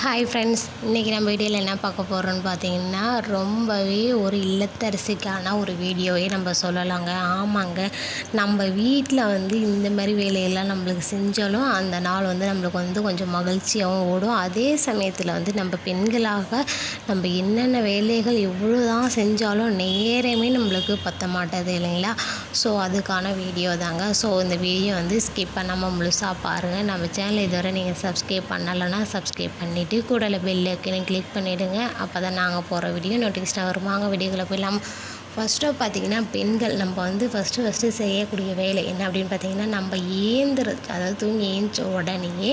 Hi friends இன்றைக்கி நம்ம வீடியோவில் என்ன பார்க்க போகிறோன்னு பார்த்தீங்கன்னா ரொம்பவே ஒரு இல்லத்தரசிக்கான ஒரு வீடியோவே நம்ம சொல்லலாங்க. ஆமாங்க. நம்ம வீட்டில் வந்து இந்த மாதிரி வேலையெல்லாம் நம்மளுக்கு செஞ்சாலும் அந்த நாள் வந்து நம்மளுக்கு வந்து கொஞ்சம் மகிழ்ச்சியாகவும் ஓடும். அதே சமயத்தில் வந்து நம்ம பெண்களாக நம்ம என்னென்ன வேலைகள் எவ்வளோ தான் செஞ்சாலும் நேரமே நம்மளுக்கு பத்த மாட்டேது இல்லைங்களா? ஸோ அதுக்கான வீடியோ தாங்க. ஸோ இந்த வீடியோ வந்து ஸ்கிப் பண்ணாமல் முழுசாக பாருங்கள் நம்ம சேனல் இதுவரை நீங்கள் சப்ஸ்கிரைப் பண்ணலைன்னா சப்ஸ்கிரைப் பண்ணிவிட்டு கூடல பெல் ஐக்கனை கிளிக் பண்ணிவிடுங்க அப்போ தான் நாங்கள் போகிற வீடியோ நோட்டிஃபிகேஷன் வரும். வாங்க வீடியோக்குள்ளே போயிடலாம். ஃபஸ்ட்டு பார்த்தீங்கன்னா பெண்கள் நம்ம வந்து ஃபஸ்ட்டு ஃபஸ்ட்டு செய்யக்கூடிய வேலை என்ன அப்படின்னு பார்த்தீங்கன்னா நம்ம ஏந்திர அதாவது தூங்கி ஏந்திச்ச உடனேயே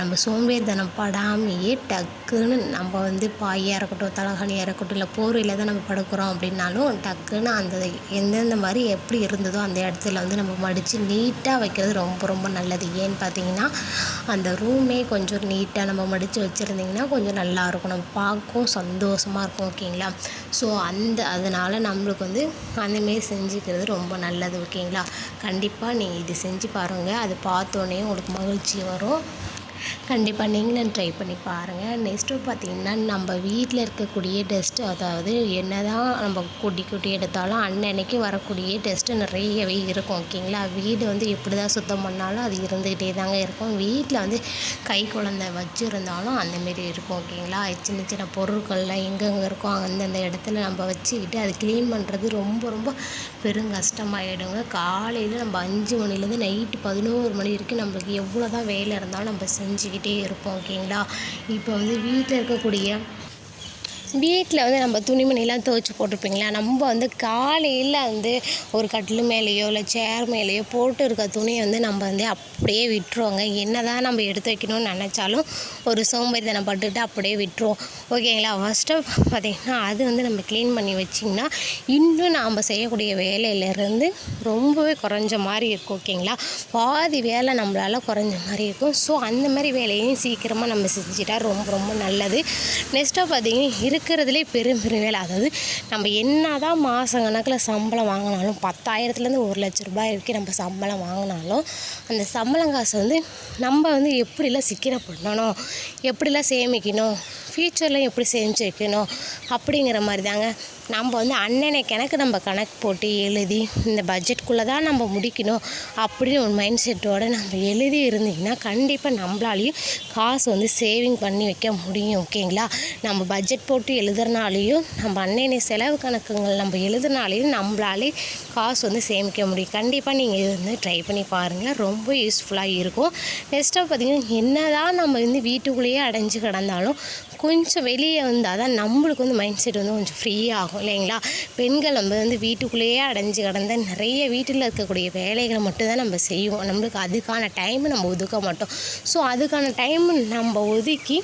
நம்ம சோம்பேறித்தனம் படாமையே டக்குன்னு நம்ம வந்து பாயாக இருக்கட்டும் தலகாணியாக இருக்கட்டும் இல்லை போர்வையில் தான் நம்ம படுக்கிறோம் அப்படின்னாலும் டக்குன்னு அந்த எந்தெந்த மாதிரி எப்படி இருந்ததோ அந்த இடத்துல வந்து நம்ம மடித்து நீட்டாக வைக்கிறது ரொம்ப ரொம்ப நல்லது. ஏன்னு பார்த்தீங்கன்னா அந்த ரூமே கொஞ்சம் நீட்டாக நம்ம மடித்து வச்சுருந்திங்கன்னா கொஞ்சம் நல்லா இருக்கும். நம்ம பார்க்கவும் சந்தோஷமாக இருக்கும் ஓகேங்களா ஸோ அந்த அதனால் நம்மளுக்கு வந்து அந்தமாரி செஞ்சுக்கிறது ரொம்ப நல்லது ஓகேங்களா? கண்டிப்பாக நீங்கள் இது செஞ்சு பாருங்கள் அது பார்த்தோன்னே உங்களுக்கு மகிழ்ச்சி வரும். கண்டிப்பாக நீங்களும் ட்ரை பண்ணி பாருங்கள் நெக்ஸ்ட்டு பார்த்தீங்கன்னா நம்ம வீட்டில் இருக்கக்கூடிய டெஸ்ட்டு அதாவது என்ன தான் நம்ம கூட்டி கூட்டி எடுத்தாலும் அன்னன்னைக்கு வரக்கூடிய டெஸ்ட்டு நிறையவே இருக்கும் ஓகேங்களா வீடு வந்து எப்படி தான் சுத்தம் பண்ணாலும் அது இருந்துக்கிட்டே தாங்க இருக்கும். வீட்டில் வந்து கை குழந்தை வச்சுருந்தாலும் அந்தமாரி இருக்கும் ஓகேங்களா சின்ன சின்ன பொருட்கள்லாம் எங்கெங்கே இருக்கோ அந்தந்த இடத்துல நம்ம வச்சுக்கிட்டு அது க்ளீன் பண்ணுறது ரொம்ப ரொம்ப பெரும் கஷ்டமாயிடுங்க. காலையில் நம்ம அஞ்சு மணிலேருந்து நைட்டு பதினோரு மணி வரைக்கும் நம்மளுக்கு எவ்வளோ தான் வேலை இருந்தாலும் நம்ம செஞ்சுக்கிட்டு இருப்போம் ஓகேங்களா இப்போ வந்து வீட்டில் இருக்கக்கூடிய வீட்டில் வந்து நம்ம துணிமணிலாம் துவைச்சி போட்டிருப்பீங்களா? நம்ம வந்து காலையில் வந்து ஒரு கட்டில் மேலேயோ இல்லை சேர் மேலேயோ போட்டு இருக்க துணியை வந்து நம்ம வந்து அப்படியே விட்டுருவோங்க. என்ன தான் நம்ம எடுத்து வைக்கணும்னு நினச்சாலும் ஒரு சோம்பேறித்தனம் பட்டுட்டு அப்படியே விட்டுருவோம். ஓகேங்களா? ஃபஸ்ட்டு பார்த்திங்கன்னா அது வந்து நம்ம க்ளீன் பண்ணி வச்சிங்கன்னா இன்னும் நாம் செய்யக்கூடிய வேலையிலேருந்து ரொம்பவே குறைஞ்ச மாதிரி இருக்கும். ஓகேங்களா? பாதி வேலை நம்மளால் குறைஞ்ச மாதிரி இருக்கும். ஸோ அந்த மாதிரி வேலையும் சீக்கிரமாக நம்ம செஞ்சுட்டா ரொம்ப ரொம்ப நல்லது. நெக்ஸ்ட்டாக பார்த்தீங்கன்னா இருக்கிறதுலே பெரும் பெரும் வேலை. அதாவது நம்ம என்ன தான் மாதம் கணக்கில் சம்பளம் வாங்கினாலும் பத்தாயிரத்துலேருந்து ஒரு லட்ச ரூபாய் வரைக்கும் நம்ம சம்பளம் வாங்கினாலும் அந்த சம்பளம் காசை வந்து நம்ம வந்து எப்படிலாம் சிக்கனம் பண்ணணும் எப்படிலாம் சேமிக்கணும் ஃப்யூச்சரில் எப்படி சேமிச்சு வைக்கணும் அப்படிங்கிற மாதிரி தாங்க நம்ம வந்து அன்னனை கணக்கு நம்ம கணக்கு போட்டு எழுதி இந்த பட்ஜெட்குள்ளே தான் நம்ம முடிக்கணும் அப்படின்னு ஒரு மைண்ட் செட்டோடு நம்ம எழுதி இருந்தீங்கன்னா கண்டிப்பாக நம்மளாலையும் காசு வந்து சேவிங் பண்ணி வைக்க முடியும் ஓகேங்களா நம்ம பட்ஜெட் போட்டு எழுதுறனாலையும் நம்ம அன்னைய செலவு கணக்குங்கள் நம்ம எழுதுனாலையும் நம்மளாலே காசு வந்து சேமிக்க முடியும். கண்டிப்பாக நீங்கள் இது வந்து ட்ரை பண்ணி பாருங்கள் ரொம்ப யூஸ்ஃபுல்லாக இருக்கும். நெக்ஸ்ட்டாக பார்த்தீங்கன்னா என்ன தான் நம்ம வந்து வீட்டுக்குள்ளேயே அடைஞ்சு கிடந்தாலும் கொஞ்சம் வெளியே வந்தால் தான் நம்மளுக்கு வந்து மைண்ட் செட் வந்து கொஞ்சம் ஃப்ரீயாகும் இல்லைங்களா? பெண்கள் நம்ம வந்து வீட்டுக்குள்ளேயே அடைஞ்சு கடந்த நிறைய வீட்டில் இருக்கக்கூடிய வேலைகளை மட்டும் தான் நம்ம செய்வோம். நம்மளுக்கு அதுக்கான டைம் நம்ம ஒதுக்க மாட்டோம். ஸோ அதுக்கான டைம் நம்ம ஒதுக்கி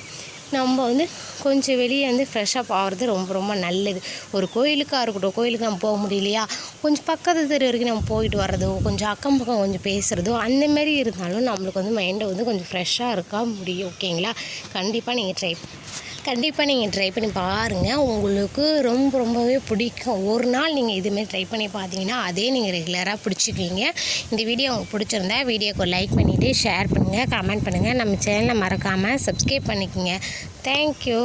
நம்ம வந்து கொஞ்சம் வெளியே வந்து ஃப்ரெஷ்ஷப் ஆகிறது ரொம்ப ரொம்ப நல்லது. ஒரு கோயிலுக்காக இருக்கட்டும் கோயிலுக்கு நம்ம போக முடியலையா? கொஞ்சம் பக்கத்து தெரு வரைக்கும் நம்ம போயிட்டு வர்றதோ கொஞ்சம் அக்கம் பக்கம் கொஞ்சம் பேசுகிறதோ அந்த மாதிரி இருந்தாலும் நம்மளுக்கு வந்து மைண்டை வந்து கொஞ்சம் ஃப்ரெஷ்ஷாக இருக்க முடியும். ஓகேங்களா கண்டிப்பாக நீங்கள் ட்ரை கண்டிப்பாக நீங்கள் ட்ரை பண்ணி பாருங்கள் உங்களுக்கு ரொம்ப ரொம்பவே பிடிக்கும். ஒரு நாள் நீங்கள் இதுமாரி ட்ரை பண்ணி பார்த்தீங்கன்னா அதே நீங்கள் ரெகுலராக பிடிச்சிக்குவீங்க. இந்த வீடியோ உங்களுக்கு பிடிச்சிருந்தா வீடியோக்கு லைக் பண்ணிவிட்டு ஷேர் பண்ணுங்கள் கமெண்ட் பண்ணுங்கள் நம்ம சேனலை மறக்காமல் சப்ஸ்கிரைப் பண்ணிக்கோங்க. தேங்க்யூ